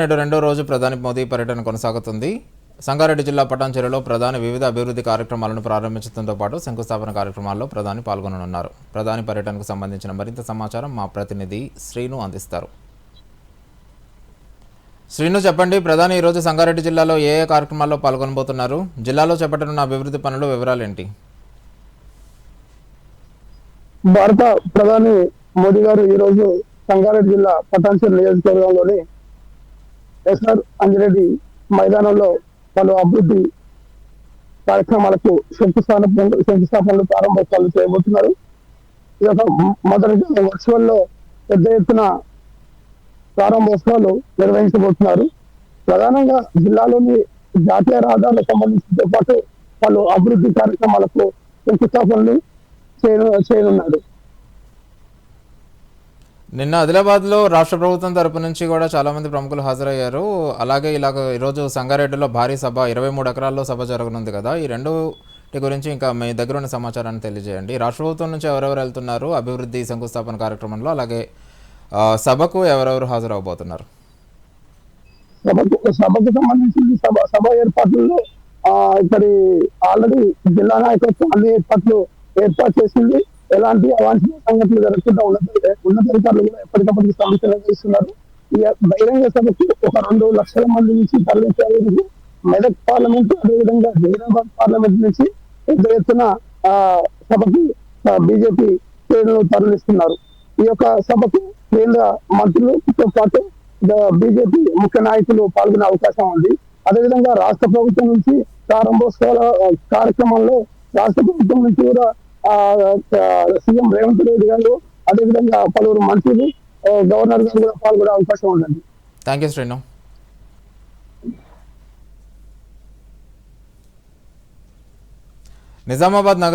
నేడు రెండో రోజు ప్రధాని మోదీ పర్యటన కొనసాగుతుంది. సంగారెడ్డి జిల్లా పటాన్చెరులో ప్రధాని వివిధ అభివృద్ధి కార్యక్రమాలను ప్రారంభించడంతో పాటు శంకుస్థాపన కార్యక్రమాల్లో ప్రధాని పాల్గొననున్నారు. ప్రధాని పర్యటనకు సంబంధించిన మరింత సమాచారం మా ప్రతినిధి శ్రీను అందిస్తారు. శ్రీను చెప్పండి. ప్రధాని ఈరోజు సంగారెడ్డి జిల్లాలో ఏ ఏ కార్యక్రమాల్లో పాల్గొనబోతున్నారు? జిల్లాలో చేపట్టనున్న అభివృద్ధి పనులు వివరాలు ఏంటి? భారత ప్రధాని మోదీ గారు ఈరోజు సంగారెడ్డి జిల్లా పటాన్చెరు నియోజకవర్గంలోని ఎస్ఆర్ అంజిరెడ్డి మైదానంలో పలు అభివృద్ధి కార్యక్రమాలకు శంకుస్థాపన శంకుస్థాపనలు ప్రారంభోత్సవాలు చేయబోతున్నారు. ఈ యొక్క మొదటిగా వర్చువల్లో పెద్ద ఎత్తున ప్రారంభోత్సవాలు నిర్వహించబోతున్నారు. ప్రధానంగా జిల్లాలోని జాతీయ రహదారులకు సంబంధించినతో పాటు పలు అభివృద్ధి కార్యక్రమాలకు శంకుస్థాపనలు చేయనున్నారు. చేయనున్నాడు నిన్న ఆదిలాబాద్లో రాష్ట్ర ప్రభుత్వం తరపు నుంచి కూడా చాలా మంది ప్రముఖులు హాజరయ్యారు. అలాగే ఇలాగ ఈరోజు సంగారెడ్డిలో భారీ సభ ఇరవై మూడు ఎకరాల్లో సభ జరగనుంది కదా. ఈ రెండు గురించి ఇంకా మీ దగ్గర ఉన్న సమాచారాన్ని తెలియజేయండి. రాష్ట్ర ప్రభుత్వం నుంచి ఎవరెవరు వెళ్తున్నారు? అభివృద్ధి శంకుస్థాపన కార్యక్రమంలో అలాగే సభకు ఎవరెవరు హాజరవబోతున్నారు? సభకు సంబంధించి సభ సభ ఏర్పాట్లలో ఇక్కడి ఆల్రెడీ జిల్లా నాయకత్వం అన్ని ఏర్పాట్లు ఏర్పాటు చేసింది. ఎలాంటి అవాంఛనీయ సంఘటనలు జరగకుండా ఉన్నత ఉన్నతాధికారులు కూడా ఎప్పటికప్పటికి సమస్యలు చేస్తున్నారు ఈ బహిరంగ సభకు ఒక రెండు లక్షల మంది నుంచి తరలించేందుకు మెదక్ పార్లమెంట్ అదేవిధంగా హైదరాబాద్ పార్లమెంట్ నుంచి పెద్ద ఎత్తున ఆ సభకి బీజేపీ శ్రేణులు తరలిస్తున్నారు. ఈ యొక్క సభకు కేంద్ర మంత్రులతో పాటు బీజేపీ ముఖ్య నాయకులు పాల్గొనే అవకాశం ఉంది. అదేవిధంగా రాష్ట్ర ప్రభుత్వం నుంచి ప్రారంభోత్సవాల కార్యక్రమంలో రాష్ట్ర ప్రభుత్వం నుంచి కూడా సీఎం రేవంత్ రెడ్డి గారు అదేవిధంగా పలువురు మంత్రులు గవర్నర్ గారు కూడా పాల్గొనే అవకాశం ఉందండి థ్యాంక్ యూ శ్రీను. నిజామాబాద్ నగరం